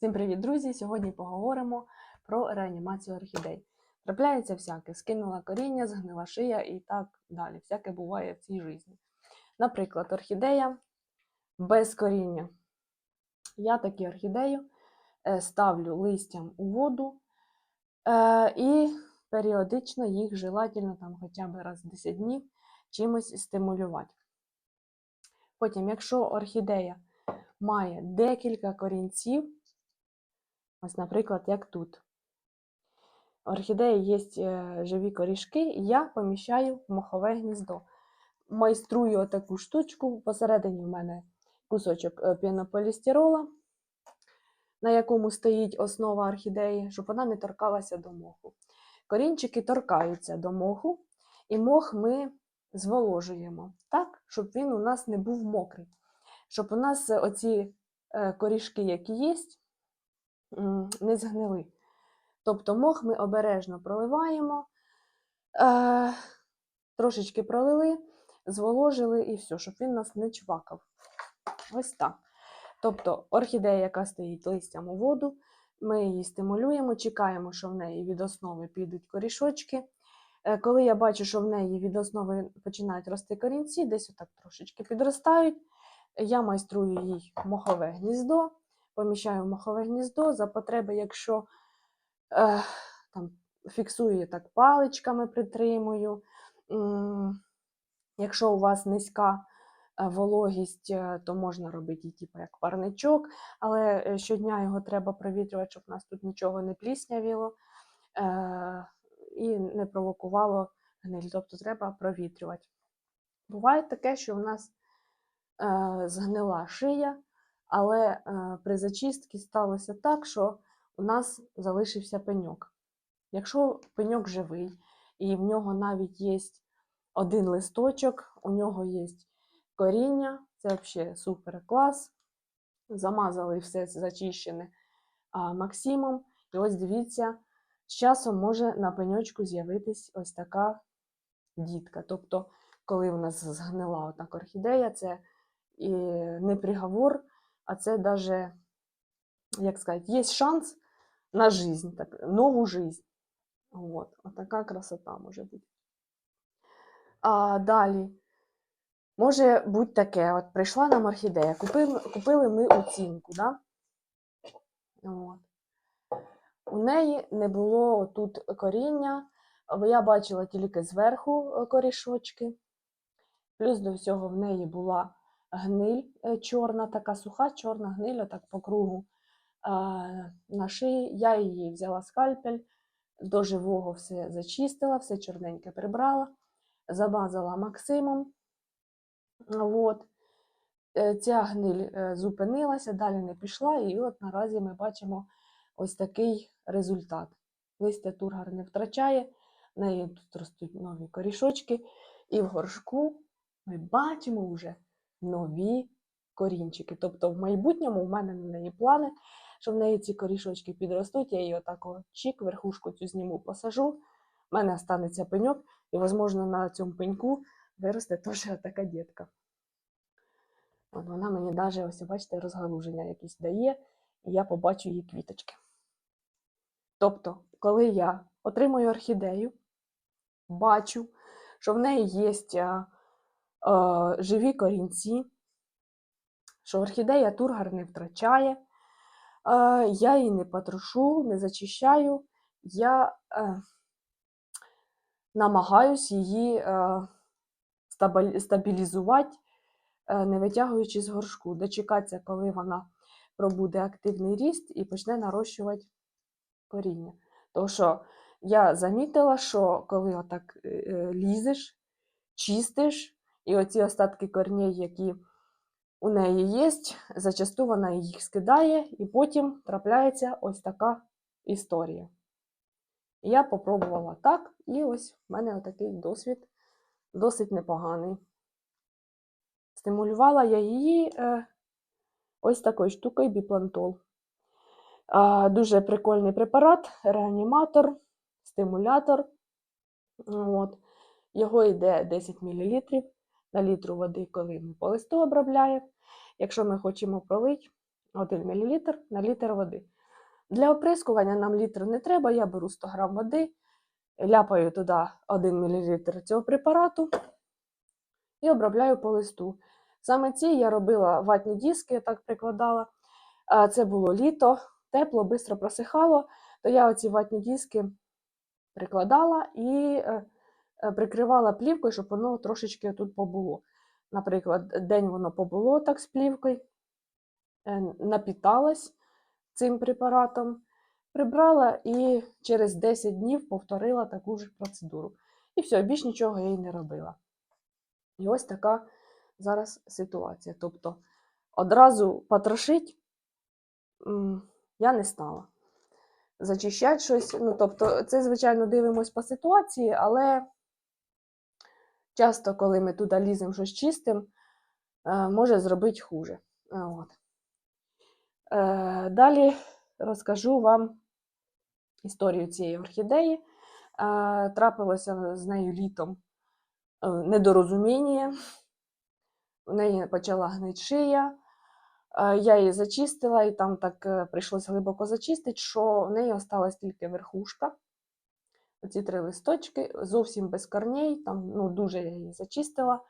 Всім привіт, друзі! Сьогодні поговоримо про реанімацію орхідей. Трапляється всяке, скинула коріння, згнила шия і так далі. Всяке буває в цій житті. Наприклад, орхідея без коріння. Я такі орхідею е, ставлю листям у воду е, і періодично їх желательно там хоча б раз в 10 днів чимось стимулювати. Потім, якщо орхідея має декілька корінців, Ось, наприклад, як тут. Орхідеї є е, живі корішки, і я поміщаю в мохове гніздо. Майструю таку штучку. Посередині в мене кусочок е, пінополістирола, на якому стоїть основа орхідеї, щоб вона не торкалася до моху. Корінчики торкаються до моху, і мох ми зволожуємо так, щоб він у нас не був мокрий. Щоб у нас оці е, корішки, які є, не згнили. Тобто мох ми обережно проливаємо, е, трошечки пролили, зволожили і все, щоб він нас не чвакав. Ось так. Тобто орхідея, яка стоїть листям у воду, ми її стимулюємо, чекаємо, що в неї від основи підуть корішочки. Е, Коли я бачу, що в неї від основи починають рости корінці, десь отак трошечки підростають, я майструю їй мохове гніздо, поміщаю в мохове гніздо за потреби, якщо е, там, фіксую так паличками, притримую. Якщо у вас низька е, вологість, е, то можна робити типу, як парничок, але е, щодня його треба провітрювати, щоб у нас тут нічого не пліснявіло і не провокувало гниль. Тобто треба провітрювати. Буває таке, що в нас згнила шия, але е, при зачистці сталося так, що у нас залишився пеньок. Якщо пеньок живий, і в нього навіть є один листочок, у нього є коріння, це взагалі супер клас. Замазали все зачищене Максимом. І ось дивіться, з часом може на пеньочку з'явитись ось така дітка. Тобто, коли в нас згнила отак орхідея, це і не приговор, а це даже, як сказати, є шанс на жизнь, так, нову жизнь. Вот, така красота може бути. А далі. Може бути таке: от прийшла нам орхідея, купили, купили ми оцінку, да? От. У неї не було тут коріння, я бачила тільки зверху е, корішочки. Плюс до всього в неї була гниль е, чорна, така суха, чорна гниль, отак по кругу на шиї. Я її взяла скальпель, до живого все зачистила, все чорненьке прибрала, замазала Максимом. От. Е, Ця гниль е, зупинилася, далі не пішла, і от наразі ми бачимо ось такий результат. Листя тургар не втрачає, в неї тут ростуть нові корішочки, і в горшку ми бачимо вже нові корінчики. Тобто в майбутньому в мене на неї плани, що в неї ці корішочки підростуть, я її отако чік, верхушку цю зніму, посажу, в мене останеться пеньок, і, можливо, на цьому пеньку виросте теж така дітка. От вона мені навіть, ось, бачите, розгалуження якісь дає, і я побачу її квіточки. Тобто, коли я отримую орхідею, бачу, що в неї є живі корінці, що орхідея тургар не втрачає, а, я її не потрушу, не зачищаю, я е, намагаюсь її е, стабілізувати, е, не витягуючи з горшку, дочекатися, коли вона пробуде активний ріст і почне нарощувати коріння. Тому що я замітила, що коли отак е, е, лізеш, чистиш, і оці остатки корней, які у неї є, зачасту вона їх скидає, і потім трапляється ось така історія. Я попробувала так, і ось в мене отакий досвід досить непоганий. Стимулювала я її е, ось такою штукою біплантол. Дуже прикольний препарат, реаніматор, стимулятор. От. Його йде 10 мл на літру води, коли ми по листу обробляємо. Якщо ми хочемо пролити, 1 мл на літр води. Для оприскування нам літр не треба, я беру 100 г води, ляпаю туди 1 мл цього препарату і обробляю по листу. Саме ці я робила ватні диски, я так прикладала. Це було літо, тепло, швидко просихало, то я оці ватні диски прикладала і е, прикривала плівкою, щоб воно трошечки тут побуло. Наприклад, день воно побуло так з плівкою, е, напіталась цим препаратом, прибрала і через 10 днів повторила таку ж процедуру. І все, більш нічого я їй не робила. І ось така зараз ситуація. Тобто одразу потрошить я не стала. Зачищати щось. Ну, тобто, це, звичайно, дивимось по ситуації, але часто, коли ми туди ліземо щось чистим, е, може зробити хуже. От. Е, Далі розкажу вам історію цієї орхідеї. Е, Трапилося з нею літом е, недорозуміння. У неї почала гнити шия. Е, Я її зачистила, і там так е, прийшлось глибоко зачистити, що в неї осталась тільки верхушка. Оці три листочки, зовсім без корней, там ну, дуже я її зачистила.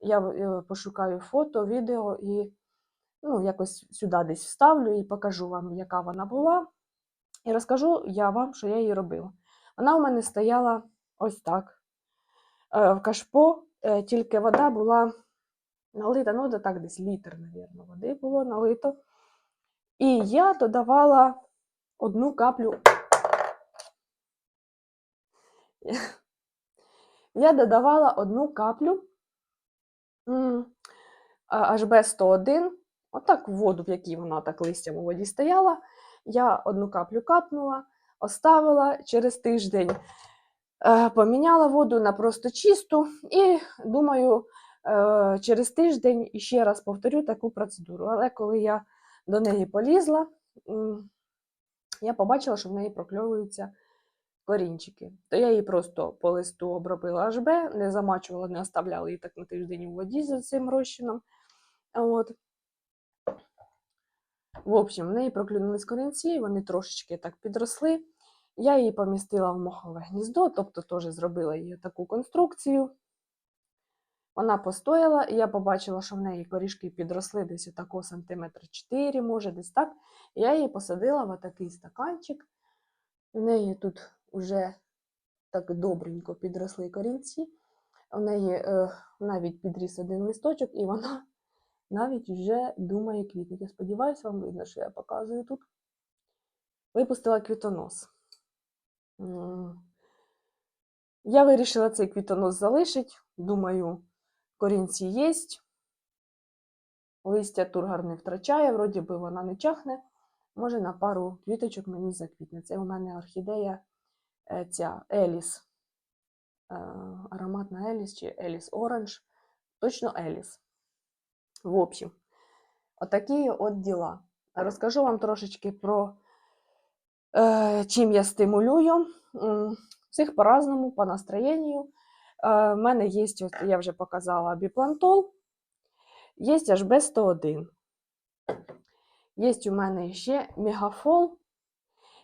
Я е, пошукаю фото, відео і ну, якось сюди десь вставлю і покажу вам, яка вона була. І розкажу я вам, що я її робила. Вона у мене стояла ось так. Е, В кашпо, е, тільки вода була налита, ну, так десь літр, мабуть, води було налито. І я додавала одну каплю. Я додавала одну каплю HB101, отак в воду, в якій вона так листям у воді стояла. Я одну каплю капнула, оставила через тиждень, е, поміняла воду на просто чисту і думаю, е, через тиждень ще раз повторю таку процедуру. Але коли я до неї полізла, я побачила, що в неї прокльовуються корінчики. То я її просто по листу обробила HB, не замачувала, не оставляла її так на тиждень у воді за цим розчином. От. В общем, в неї проклюнулись корінці, вони трошечки так підросли. Я її помістила в мохове гніздо, тобто теж зробила їй таку конструкцію. Вона постояла, і я побачила, що в неї корішки підросли десь отако сантиметр 4, може, десь так. Я її посадила в такий стаканчик. В неї тут вже так добренько підросли корінці. У неї е, навіть підріс один листочок, і вона навіть вже думає квітнути. Я сподіваюся, вам видно, що я показую тут. Випустила квітонос. Я вирішила цей квітонос залишити. Думаю, корінці є. Листя тургар не втрачає, вроді би вона не чахне. Може, на пару квіточок мені заквітне. Це у мене орхідея ця Еліс. Е, Ароматна Еліс чи Еліс Оранж. Точно Еліс. В общем, отакі от діла. Розкажу вам трошечки про е, чим я стимулюю. Всіх по-разному, по настроєнню. В мене є, я вже показала, біплантол, є HB101. Є у мене ще мегафол,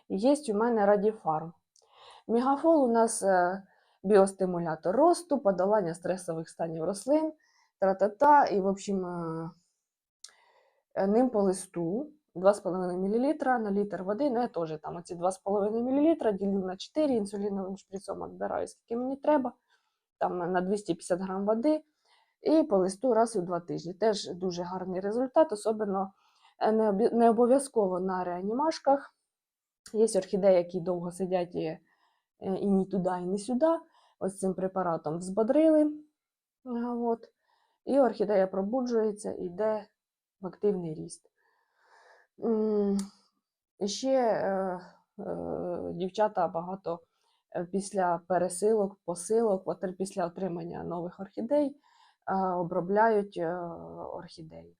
є у мене радіфарм. Мегафол у нас е, біостимулятор росту, подолання стресових станів рослин, тра-та-та, і, в общем, ним по листу 2,5 мл на літр води. Ну, я теж там оці 2,5 мл ділю на 4 інсуліновим шприцом відбираю, скільки мені треба, там на 250 грам води. І по листу раз у два тижні. Теж дуже гарний результат, особливо е, не обов'язково на реанімашках. Є орхідеї, які довго сидять і, і ні туди, і ні сюди. Ось цим препаратом взбодрили. От. І орхідея пробуджується і йде в активний ріст. Ще е, е, дівчата багато е, після пересилок, посилок, після отримання нових орхідей е, обробляють е, орхідеї.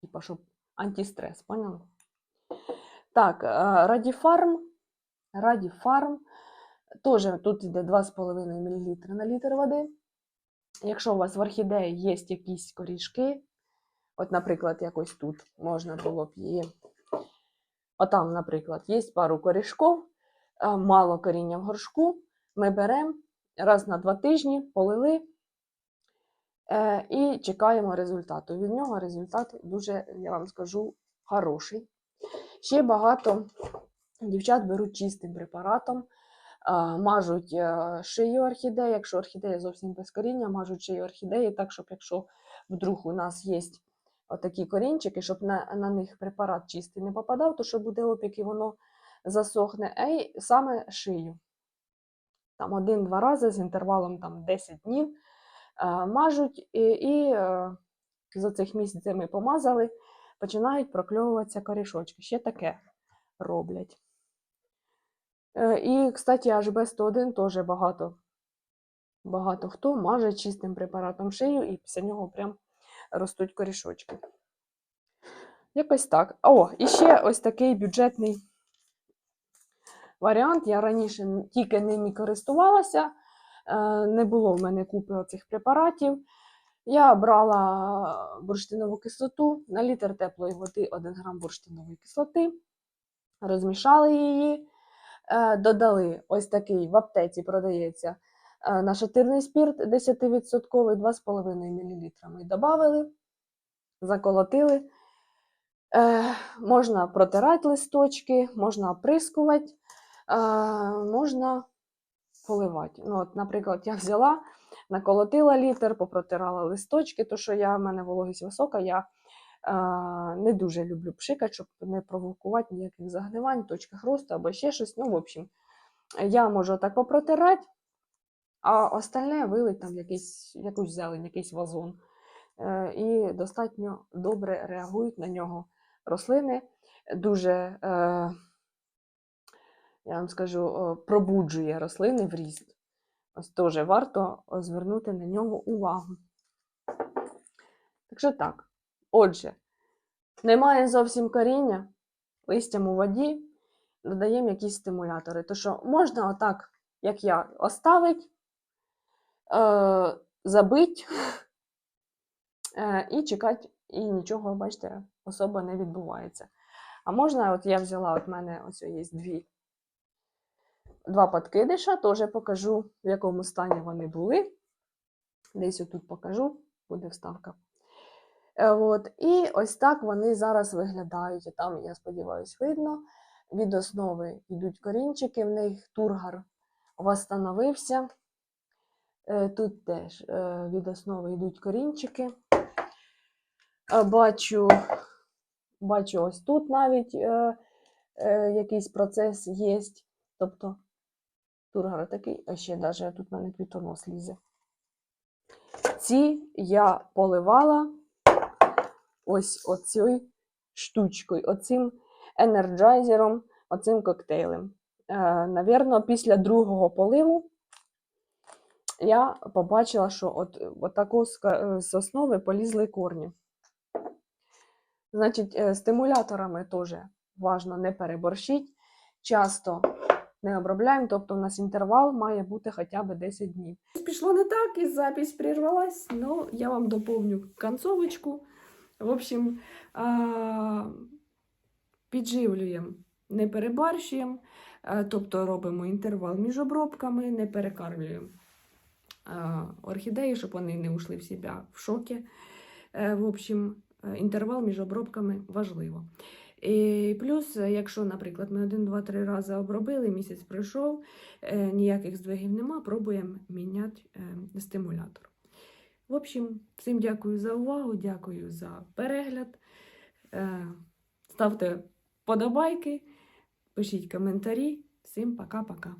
Типа, щоб антистрес, поняли? Так, е, Радіфарм. Радіфарм. Теж тут йде 2,5 мл на літр води. Якщо у вас в орхідеї є якісь корішки, От, наприклад, якось тут можна було б її. Отам, наприклад, є пару корішков, мало коріння в горшку. Ми беремо раз на два тижні, полили е, і чекаємо результату. Від нього результат дуже, я вам скажу, хороший. Ще багато дівчат беруть чистим препаратом, мажуть е, шию орхідеї. Якщо орхідея зовсім без коріння, мажуть шию орхідеї, так, щоб якщо вдруг у нас є отакі корінчики, щоб на, на них препарат чистий не попадав, то що буде опік і воно засохне, а й саме шию. Там один-два рази з інтервалом там, 10 днів мажуть, і, і е, за цих місяців ми помазали, починають прокльовуватися корішочки. Ще таке роблять. Е, І, кстати, HB101 теж багато, багато хто маже чистим препаратом шию, і після нього прям ростуть корішочки. Якось так. О, і ще ось такий бюджетний варіант. Я раніше тільки ними користувалася, е, не було в мене купи оцих препаратів. Я брала бурштинову кислоту на літр теплої води 1 грам бурштинової кислоти, розмішали її, додали ось такий в аптеці продається е, нашатирний спірт 10% 2,5 мл. Додали, заколотили. Е, можна протирати листочки, можна оприскувати, е, можна поливати. Ну, от, наприклад, я взяла, наколотила літр, попротирала листочки, то що я, в мене вологість висока, я е, не дуже люблю пшикати, щоб не провокувати ніяких загнивань, точках росту або ще щось. Ну, в общем, я можу так попротирати, а остальне вилить там якийсь, якусь зелень, якийсь вазон. Е, і достатньо добре реагують на нього рослини. Дуже, е, я вам скажу, пробуджує рослини в ріст. Ось теж варто звернути на нього увагу. Так що так. Отже, немає зовсім коріння, листям у воді, додаємо якісь стимулятори. То що можна отак, як я, оставить, е, забить е, і чекати, і нічого, бачите, особо не відбувається. А можна, от я взяла, от мене ось є дві, два подкидиша, теж покажу, в якому стані вони були. Десь отут покажу, буде вставка. Е, От, і ось так вони зараз виглядають. Там, я сподіваюся, видно. Від основи йдуть корінчики, в них тургар восстановився. Е, Тут теж е, від основи йдуть корінчики. Бачу, бачу ось тут навіть якийсь процес є. Тобто тургар такий, а ще навіть тут в мене квітонос лізе. Ці я поливала ось оцією штучкою, оцим енерджайзером, оцим коктейлем. Е, Навірно, після другого поливу я побачила, що от, от таку з, основи полізли корні. Значить, е, стимуляторами теж важно не переборщити. Часто не обробляємо, тобто у нас інтервал має бути хоча б 10 днів. Пішло не так, і запись прервалась, але я вам доповню концовочку. В общем, підживлюємо, не перебарщуємо, тобто робимо інтервал між обробками, не перекармлюємо орхідеї, щоб вони не ушли в себе в шокі. Е, В общем, е, інтервал між обробками важливо. І плюс, якщо, наприклад, ми один, два, три рази обробили, місяць пройшов, е, ніяких здвигів нема, пробуємо міняти стимулятор. В общем, всім дякую за увагу, дякую за перегляд. Е, Ставте подобайки, пишіть коментарі. Всім пока-пока.